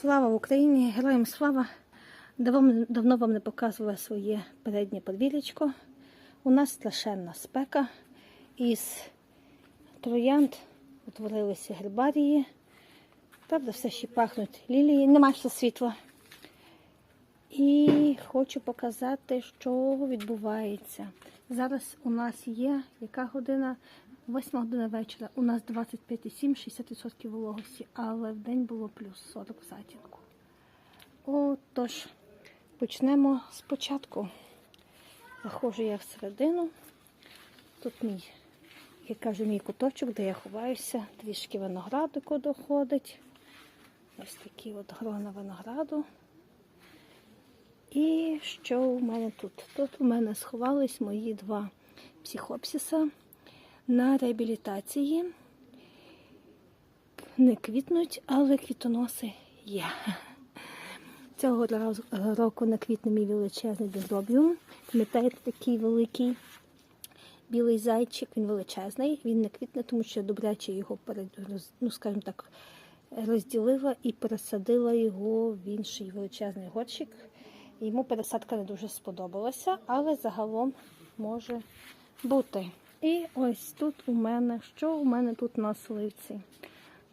Слава Україні! Героям слава! Давно, вам не показувала своє переднє подвір'ячко. У нас страшенна спека. Із троянд утворилися гербарії. Правда, все ще пахнуть лілії, нема ще світла. І хочу показати, що відбувається. Зараз у нас є яка година? 8 година вечора. У нас 25,7, 60% вологості, але в день було плюс 40 в затінку. Отож, почнемо спочатку. Заходжу я всередину. Тут мій, як кажу, мій куточок, де я ховаюся, трішки виноградику доходить. Ось такі от грона винограду. І що у мене тут? Тут у мене сховались мої два психопсиса на реабілітації. Не квітнуть, але квітоноси є. Цього року не квітне мій величезний дендробіум. Пам'ятаєте, такий великий білий зайчик, він величезний, він не квітне, тому що добряче його ну, скажімо так, розділила і пересадила його в інший величезний горщик. Йому пересадка не дуже сподобалася, але загалом може бути. І ось тут у мене, що у мене тут на сливці?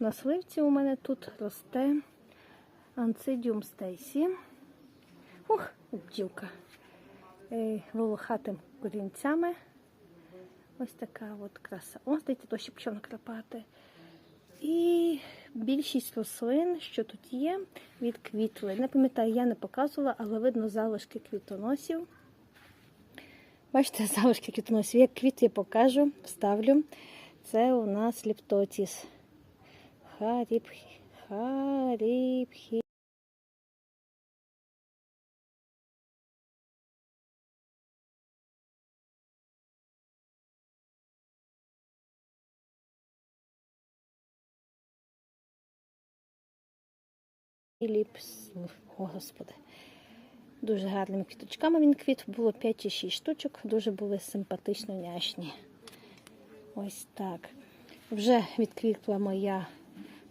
На сливці у мене тут росте анцидіум стейсі. Ух, бджілка. Е, Волохатим корінцями. Ось така от краса. Ось дайте то ще почав накрапати. І більшість рослин, що тут є, відквітли. Не пам'ятаю, я не показувала, але видно залишки квітоносів. Бачите, залишки квітоносів. Як квіт я покажу, вставлю. Це у нас ліптотіс. Харіпхі. Харіпхі. Ліпс. О, Господи. Дуже гарними квіточками він квіт. Було 5 чи 6 штучок. Дуже були симпатично няшні. Ось так. Вже відквітла моя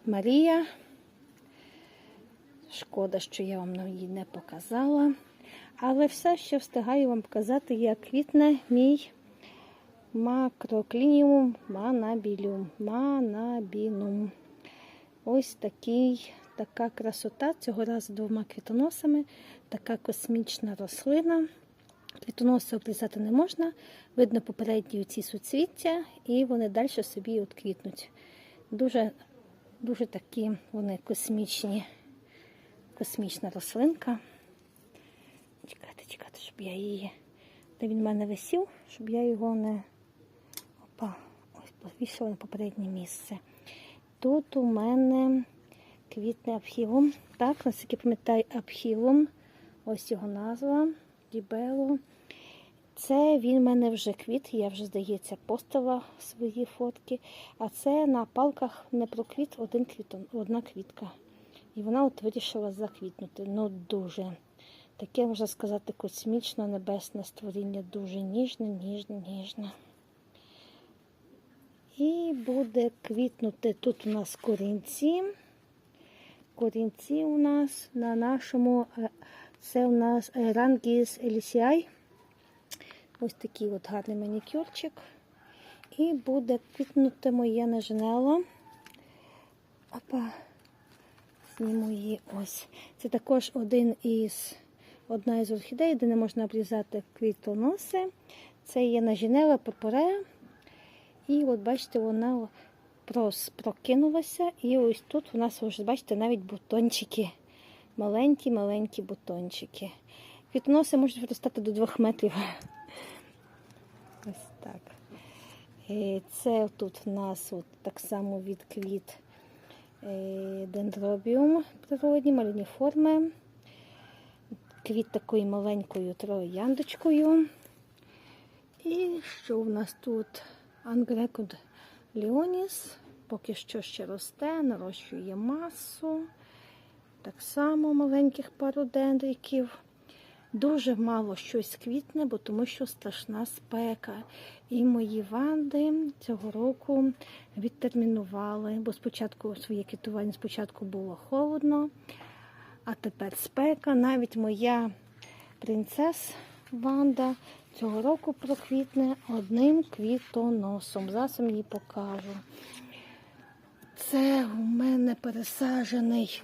Марія. Шкода, що я вам її не показала. Але все, що встигаю вам показати, як квітне мій макроклініум манабілюм. Манабінум. Ось такий, така красота. Цього разу двома квітоносами. Така космічна рослина. Квітоноси обрізати не можна. Видно попередні ці суцвіття, і вони далі собі от квітнуть. Дуже, дуже такі вони космічні, космічна рослинка. Чекайте, чекайте, щоб я її. Де він в мене висів, щоб я його не опа, ось повісила на попереднє місце. Тут у мене квітне апхілум. Так, наскільки пам'ятаю, апхілум. Ось його назва. Дібело. Це він в мене вже квіт, я вже, здається, постила свої фотки. А це на палках не проквіт, один квітон, одна квітка. І вона от вирішила заквітнути. Ну, дуже. Таке, можна сказати, космічно небесне створіння, дуже ніжне, ніжне, ніжне. І буде квітнути тут у нас корінці. Корінці у нас на нашому, е, це у нас Рангіс Елісіай. Ось такий от гарний манікюрчик. І буде квітнути моє нежнело. Опа, зніму її ось. Це також один із, одна із орхідей, де не можна обрізати квітоноси. Це є нажінела пепорея. І от бачите, вона прокинулася. І ось тут у нас вже, бачите, навіть бутончики. Маленькі-маленькі бутончики. Квітоноси можуть виростати до 2 метрів. Ось так. Е, Це тут у нас от так само відквіт е, дендробіум природні, маляні форми. Квіт такою маленькою трояндочкою. І що у нас тут? Ангрекуд Леоніс. Поки що ще росте, нарощує масу. Так само маленьких пару дендриків. Дуже мало щось квітне, бо тому що страшна спека. І мої ванди цього року відтермінували, бо спочатку своє квітування спочатку було холодно, А тепер спека. Навіть моя принцес Ванда цього року проквітне одним квітоносом. Зараз я її покажу. Це у мене пересаджений,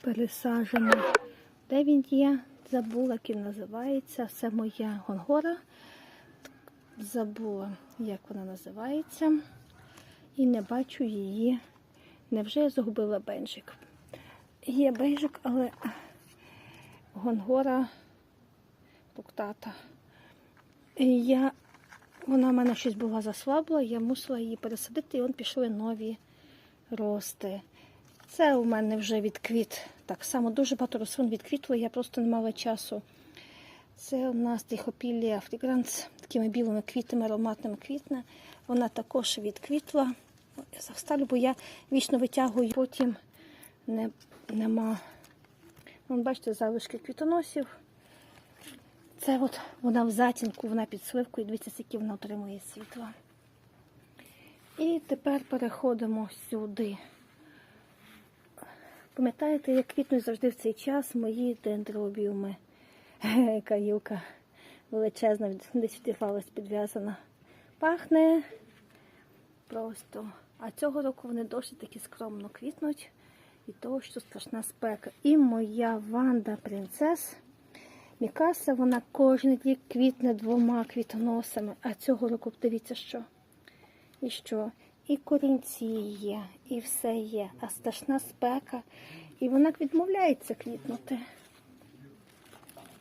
пересаджений. Де він є? Забула, як він називається. Це моя гонгора. Забула, як вона називається. І не бачу її. Невже я загубила бенжик? Є бейжик, але гонгора пуктата. І я, вона в мене щось була заслабла, я мусила її пересадити, і он пішли нові рости. Це у мене вже відквіт. Так само дуже багато рослин відквітло, я просто не мала часу. Це у нас тихопілія фрігранс, такими білими квітами, ароматними квітне. Вона також відквітла. Я заставлю, бо я вічно витягую, потім не, нема. Бачите, залишки квітоносів. Це от вона в затінку, вона під сливкою, дивіться, скільки вона отримує світла. І тепер переходимо сюди. Пам'ятаєте, як квітнуть завжди в цей час мої дендробіуми. Яка гілка величезна, десь втіфалась підв'язана. Пахне просто. А цього року вони досить таки скромно квітнуть. І того, що страшна спека. І моя Ванда принцес. Мікаса, вона кожен рік квітне двома квітоносами. А цього року дивіться що. І що? І корінці є, і все є. А страшна спека. І вона відмовляється квітнути.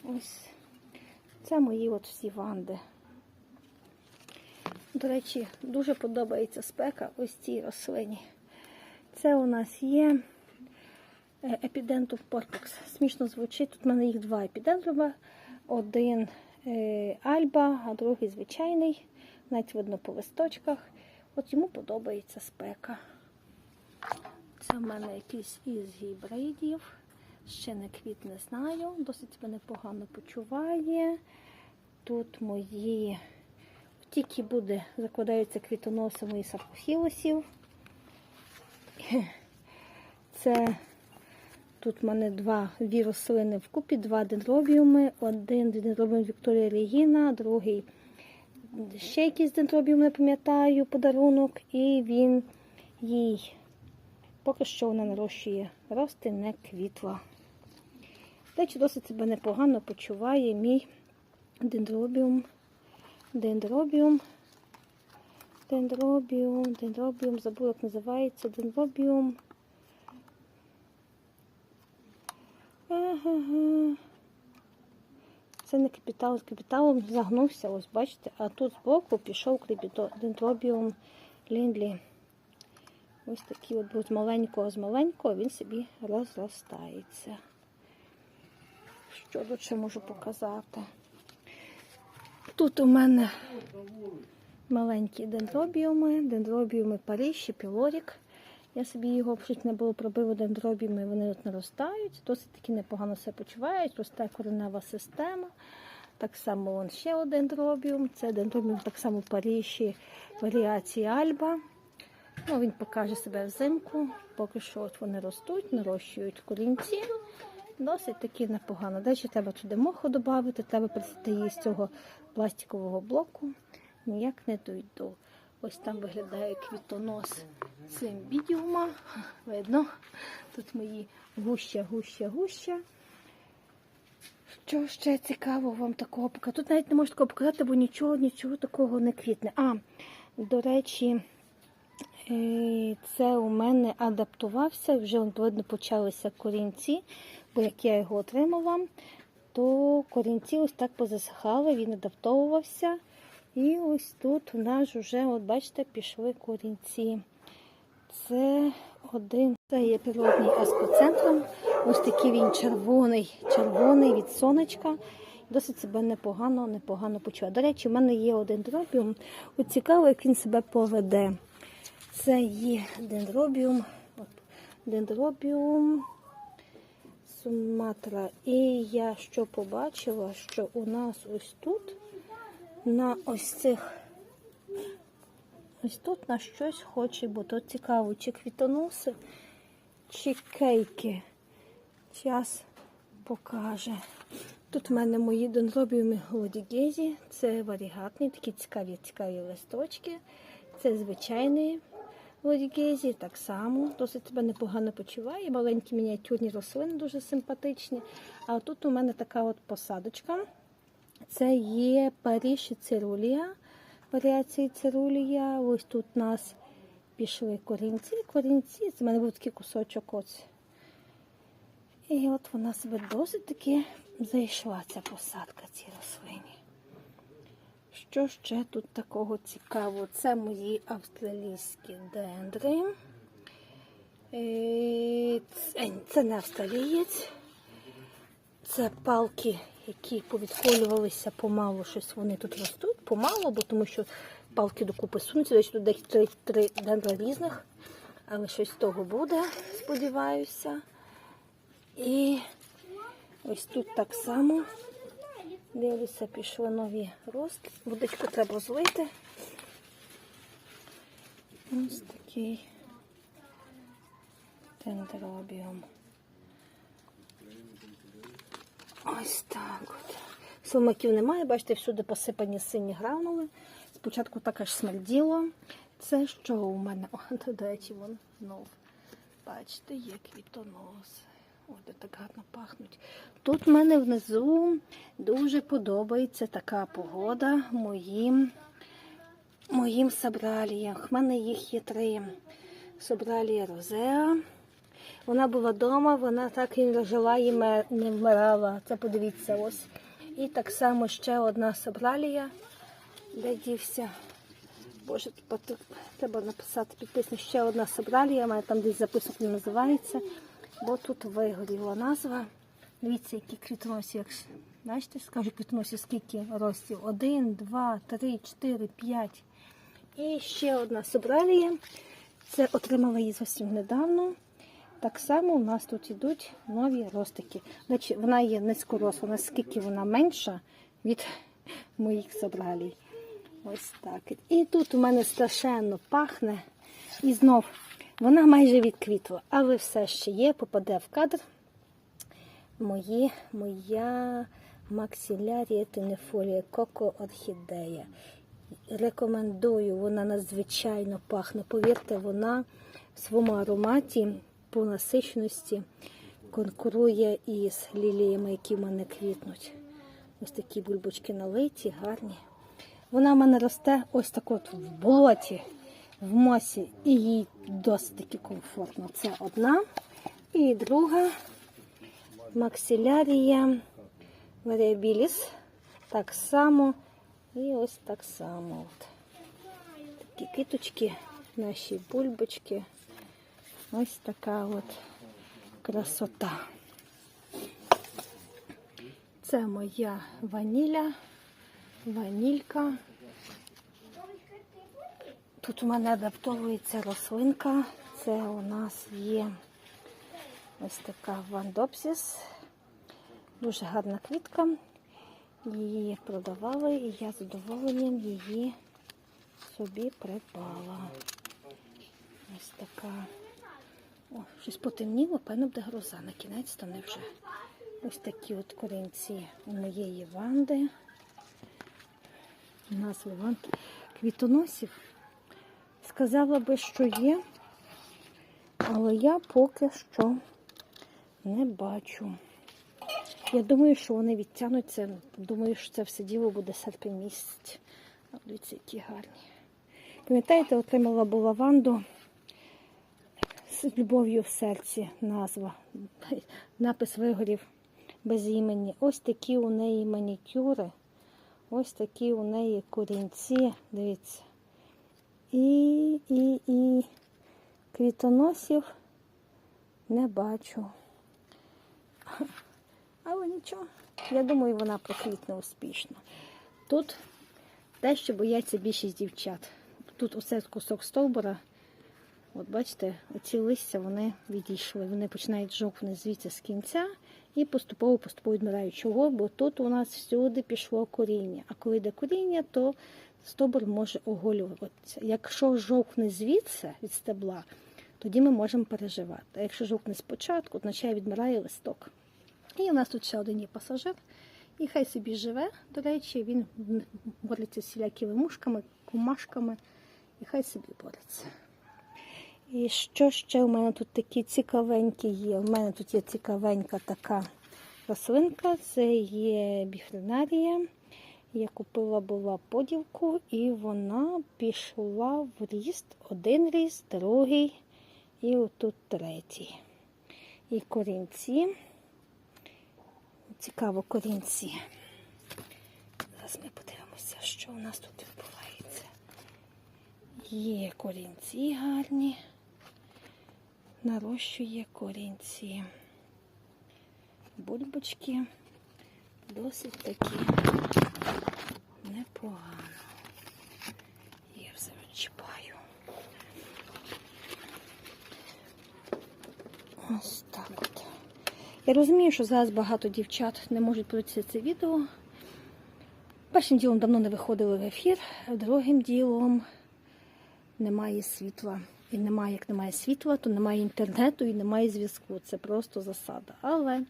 Ось це мої от всі ванди. До речі, дуже подобається спека ось цій рослині. Це у нас є епідентум порпекс. Смішно звучить. Тут в мене їх два епідентрума. Один е, альба, а другий звичайний. Навіть видно по листочках. От йому подобається спека. Це в мене якийсь із гібридів. Ще не квіт не знаю. Досить себе непогано почуває. Тут мої тільки буде, закладаються квітоноси моїх саркохілосів. Це тут в мене два дві рослини вкупі, два дендробіуми. Один дендробіум Вікторія Регіна, другий ще якийсь дендробіум, не пам'ятаю, подарунок. І він їй поки що вона нарощує рости, не квітла. Речі, досить себе непогано почуває мій дендробіум. Дендробіум. Дендробіум, дендробіум, забула, як називається. Дендробіум. Ага. Це не капітал, з капіталом загнувся, ось бачите, а тут збоку пішов дендробіум ліндлі. Ось такий от будь маленького з маленького, він собі розростається. Що тут ще можу показати? Тут у мене маленькі дендробіуми, дендробіуми Париж і Пілорік. Я собі його чуть не було пробив дендробіуми, вони от наростають, досить таки непогано себе почувають, росте коренева система. Так само вон ще один дендробіум. Це дендробіум так само в Паріші варіації Альба. Ну, Він покаже себе взимку, поки що от вони ростуть, нарощують корінці. Досить таки непогано. Далі треба туди моху додати, треба присити її з цього пластикового блоку. Ніяк не дойду. Ось там виглядає квітонос цимбідіума. Видно, тут мої гуща, гуща, гуща. Що ще цікаво вам такого показати? Тут навіть не можу такого показати, бо нічого, нічого такого не квітне. А, до речі, е, це у мене адаптувався, вже видно почалися корінці, бо як я його отримала, то корінці ось так позасихали, він адаптовувався. І ось тут у нас вже, от бачите, пішли корінці. Це один, це є природний аскоцентром. Ось такий він червоний, червоний від сонечка. Досить себе непогано, непогано почуває. До речі, в мене є один дробіум. От цікаво, як він себе поведе. Це є дендробіум. От, дендробіум Суматра. І я що побачила, що у нас ось тут на ось цих, ось тут на щось хоче, бо то цікаво, чи квітоноси, чи кейки. час покаже. Тут в мене мої дендробіуми голодігезі. Це варігатні, такі цікаві цікаві листочки. Це звичайний голодігезі, так само. Досить себе непогано почуває. Маленькі мініатюрні рослини дуже симпатичні. А тут у мене така от посадочка. Це є Паріж цирулія. Варіації цирулія. Ось тут у нас пішли корінці. Корінці, в мене був такий кусочок ось. І от вона себе досить таки зайшла, ця посадка цій рослині. Що ще тут такого цікавого? Це мої австралійські дендри. Е, це не австралієць. Це палки, які повідколювалися помалу, щось вони тут ростуть, помалу, бо тому що палки докупи сунуться. Десь тут десь три, три дендра різних, але щось з того буде, сподіваюся. І ось тут так само. Дивлюся, пішли нові ростки. Водичку треба злити. Ось такий дендробіум. Ось так от. Силмаків немає, бачите, всюди посипані сині гранули. Спочатку так аж смерділо. Це що у мене? О, до речі, вон знов. Бачите, є квітоноси. Ой, де так гарно пахнуть. Тут в мене внизу дуже подобається така погода моїм, моїм сабраліям. В мене їх є три. Собралія Розеа. Вона була вдома, вона так і жила і не вмирала. Це подивіться ось. І так само ще одна собралія. Де дівся? Боже, треба написати підписник. Ще одна собралія, мене там десь записок не називається, бо тут вигоріла назва. Дивіться, які квітоносі, ж- бачите, скажу квітоносі, скільки ростів? Один, два, три, чотири, п'ять. І ще одна собралія. Це отримала її зовсім недавно. Так само у нас тут йдуть нові ростики. Речі, вона є низькоросла, наскільки вона менша від моїх собралій. Ось так. І тут у мене страшенно пахне. І знов вона майже відквітла, але все ще є, попаде в кадр. Мої, моя максилярія тенефолія коко орхідея. Рекомендую, вона надзвичайно пахне. Повірте, вона в своєму ароматі по насиченості конкурує із ліліями, які в мене квітнуть. Ось такі бульбочки налиті, гарні. Вона в мене росте ось так от в болоті, в мосі, і їй досить таки комфортно. Це одна. І друга максилярія варіабіліс. Так само. І ось так само. От. Такі квіточки, наші бульбочки. Ось така от красота. Це моя ваніля, ванілька. Тут у мене адаптовується рослинка. Це у нас є ось така вандопсіс. Дуже гарна квітка. Її продавали, і я з задоволенням її собі придбала. Ось така. О, щось потемніло, певно, буде гроза. На кінець то не вже. Ось такі от корінці у моєї ванди. Назви ванд квітоносів. Сказала би, що є, але я поки що не бачу. Я думаю, що вони відтягнуться. Думаю, що це все діло буде серпень місяць. Дивіться, які гарні. Пам'ятаєте, отримала була ванду з любов'ю в серці назва. Напис вигорів без імені. Ось такі у неї манікюри. Ось такі у неї корінці. Дивіться. І, і, і квітоносів не бачу. Але нічого, я думаю, вона проквітне успішно. Тут те, що бояться більшість дівчат. Тут усе кусок стовбура. От бачите, оці листя вони відійшли. Вони починають жовтне звідси з кінця і поступово-поступово відмирають. Чого? Бо тут у нас всюди пішло коріння. А коли йде коріння, то стовбур може оголюватися. Якщо жовтне звідси від стебла, тоді ми можемо переживати. А якщо жовкне спочатку, означає відмирає листок. І у нас тут ще один є пасажир. І хай собі живе. До речі, він бореться з всілякими мушками, кумашками, і хай собі бореться. І що ще у мене тут такі цікавенькі є? У мене тут є цікавенька така рослинка, це є біфренарія. Я купила була поділку, і вона пішла в ріст. Один ріст, другий і отут третій. І корінці. Цікаво корінці. Зараз ми подивимося, що у нас тут відбувається. Є корінці гарні. Нарощує корінці. Бульбочки досить такі непогано. Я все відчіпаю. Ось так от. Я розумію, що зараз багато дівчат не можуть подивитися це відео. Першим ділом давно не виходили в ефір, другим ділом немає світла. І немає, як немає світла, то немає інтернету і немає зв'язку. Це просто засада. Але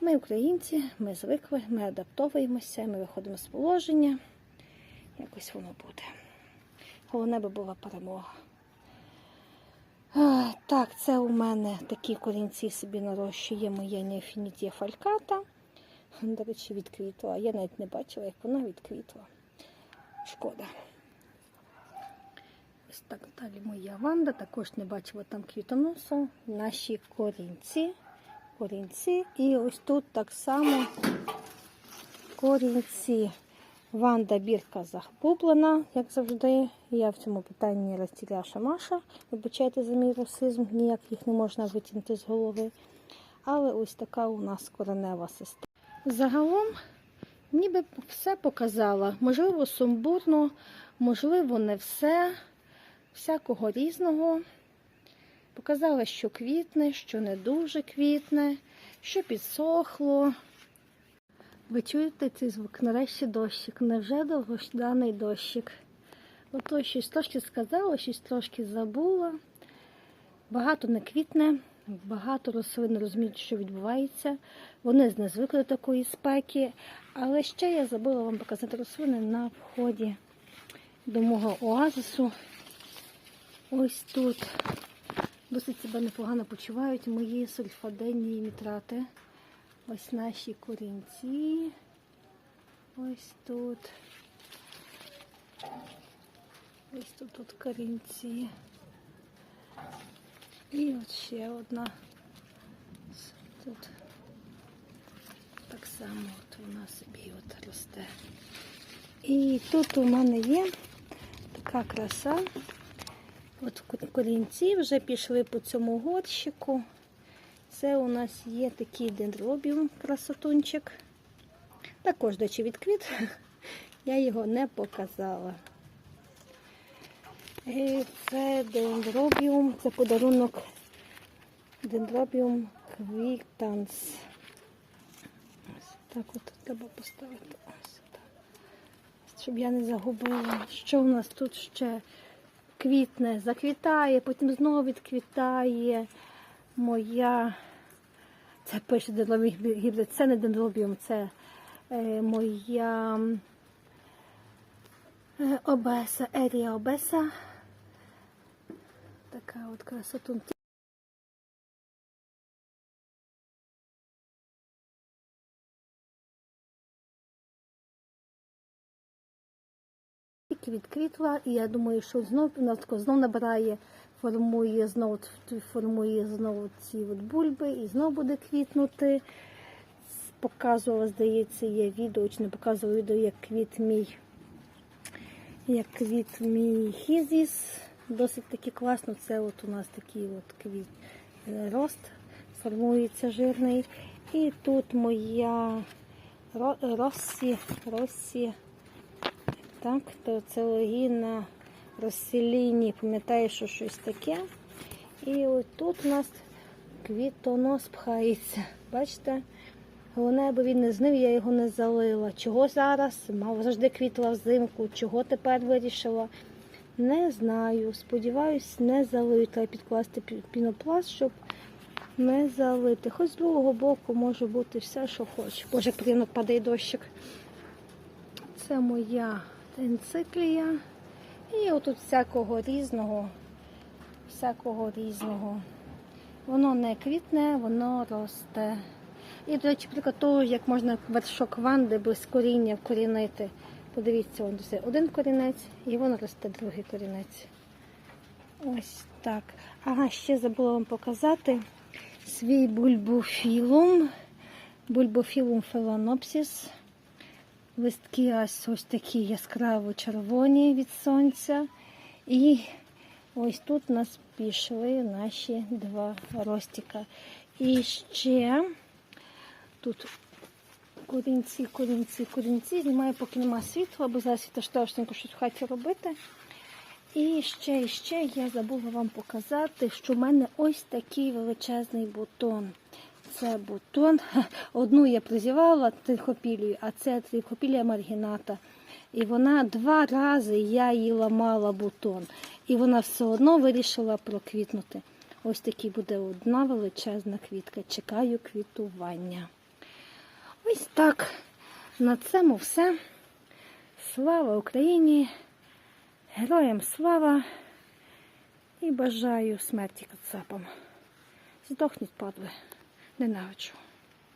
ми українці, ми звикли, ми адаптовуємося, ми виходимо з положення. Якось воно буде. Головне би була перемога. Так, це у мене такі корінці собі нарощує моя неофінітія фальката. До речі, відквітла. Я навіть не бачила, як вона відквітла. Шкода. Ось так далі моя ванда. Також не бачила там квітоносу. Наші корінці. Корінці. І ось тут так само корінці. Ванда бірка захоплена, як завжди. Я в цьому питанні розтіляша Маша. Вибачайте за мій русизм, ніяк їх не можна витягнути з голови. Але ось така у нас коренева система. Загалом, ніби все показала. Можливо, сумбурно, можливо, не все, всякого різного. Показала, що квітне, що не дуже квітне, що підсохло. Ви чуєте цей звук? Нарешті дощик. Невже довгожданий дощик? Ото щось трошки сказала, щось трошки забула. Багато не квітне, багато рослин розуміють, що відбувається. Вони не звикли до такої спеки. Але ще я забула вам показати рослини на вході до мого оазису. Ось тут досить себе непогано почувають мої сульфаденні нітрати. Ось наші корінці. Ось тут. Ось тут тут корінці. І от ще одна. Тут так само от вона собі от росте. І тут у мене є така краса. От корінці вже пішли по цьому горщику. Це у нас є такий дендробіум красотунчик. Також, до речі, відквіт. Я його не показала. І це дендробіум, це подарунок дендробіум квітанс. Ось так от треба поставити. Ось так. Щоб я не загубила. Що у нас тут ще квітне, заквітає, потім знову відквітає моя. Це пише дендробіум гібрид. Це не дендробіум, це е, моя е, обеса, ерія обеса. Така от красотун. Тільки відквітла, і я думаю, що знов вона тако знов набирає, формує знов формує знову ці от бульби і знов буде квітнути. Показувала, здається, є відео, чи не показувала відео, як квіт мій, як квіт мій хізіс. Досить таки класно. Це от у нас такий от квіт е, рост формується жирний. І тут моя ро- Росі, Росі, так, то це логіна розселінні, пам'ятаю, що щось таке. І от тут у нас квітонос пхається. Бачите? Головне, аби він не знив, я його не залила. Чого зараз? Мав завжди квітла взимку, чого тепер вирішила Не знаю. Сподіваюсь, не залию. Треба підкласти пінопласт, щоб не залити. Хоч з другого боку може бути все, що хоче. Боже, приємно падає дощик. Це моя енциклія. І отут всякого різного, всякого різного. Воно не квітне, воно росте. І, до речі, приклад того, як можна вершок ванди без коріння вкорінити. Подивіться, он один корінець і воно росте другий корінець. Ось так. Ага, ще забула вам показати свій бульбофілум. Бульбофілум феланопсис. Листки ось, ось такі яскраво червоні від сонця. І ось тут у нас пішли наші два ростика. І ще тут корінці, корінці, корінці. Знімаю, поки нема світла, бо зараз світоштошненько щось в хаті робити. І ще, і ще я забула вам показати, що в мене ось такий величезний бутон. Це бутон. Одну я призівала трихопілію, а це трихопілія маргіната. І вона два рази я їй ламала бутон. І вона все одно вирішила проквітнути. Ось такий буде одна величезна квітка. Чекаю квітування. Ось так. На цьому все. Слава Україні! Героям слава і бажаю смерті кацапам. Здохніть, падли. nenaudžių